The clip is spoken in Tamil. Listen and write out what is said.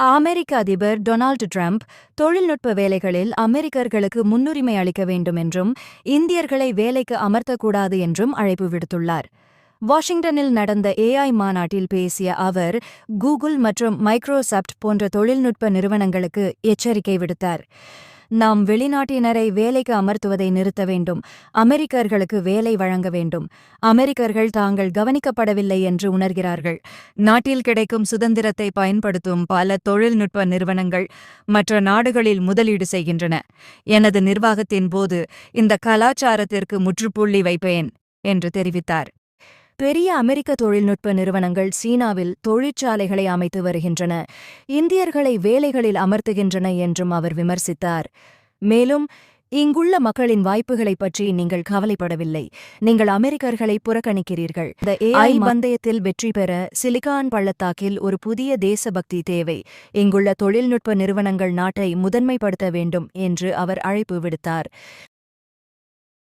அமெரிக்க அதிபர் டொனால்டு டிரம்ப் தொழில்நுட்ப வேலைகளில் அமெரிக்கர்களுக்கு முன்னுரிமை அளிக்க வேண்டும் என்றும் இந்தியர்களை வேலைக்கு அமர்த்தக்கூடாது என்றும் அழைப்பு விடுத்துள்ளார். வாஷிங்டனில் நடந்த ஏஐ மாநாட்டில் பேசிய அவர் கூகுள் மற்றும் மைக்ரோசாப்ட் போன்ற தொழில்நுட்ப நிறுவனங்களுக்கு எச்சரிக்கை விடுத்தார். நாம் வெளிநாட்டினரை வேலைக்கு அமர்த்துவதை நிறுத்த வேண்டும். அமெரிக்கர்களுக்கு வேலை வழங்க வேண்டும். அமெரிக்கர்கள் தாங்கள் கவனிக்கப்படவில்லை என்று உணர்கிறார்கள். நாட்டில் கிடைக்கும் சுதந்திரத்தை பயன்படுத்தும் பல தொழில்நுட்ப நிறுவனங்கள் மற்ற நாடுகளில் முதலீடு செய்கின்றன. எனது நிர்வாகத்தின் போது இந்த கலாச்சாரத்திற்கு முற்றுப்புள்ளி வைப்பேன் என்று தெரிவித்தார். பெரிய அமெரிக்க தொழில்நுட்ப நிறுவனங்கள் சீனாவில் தொழிற்சாலைகளை அமைத்து வருகின்றன. இந்தியர்களை வேலைகளில் அமர்த்துகின்றன என்றும் அவர் விமர்சித்தார். மேலும் இங்குள்ள மக்களின் வாய்ப்புகளைப் பற்றி நீங்கள் கவலைப்படவில்லை. நீங்கள் அமெரிக்கர்களை புறக்கணிக்கிறீர்கள். இந்த ஏஐ பந்தயத்தில் வெற்றி பெற சிலிகான் பள்ளத்தாக்கில் ஒரு புதிய தேசபக்தி தேவை. இங்குள்ள தொழில்நுட்ப நிறுவனங்கள் நாட்டை முதன்மைப்படுத்த வேண்டும் என்று அவர் அழைப்பு விடுத்தார்.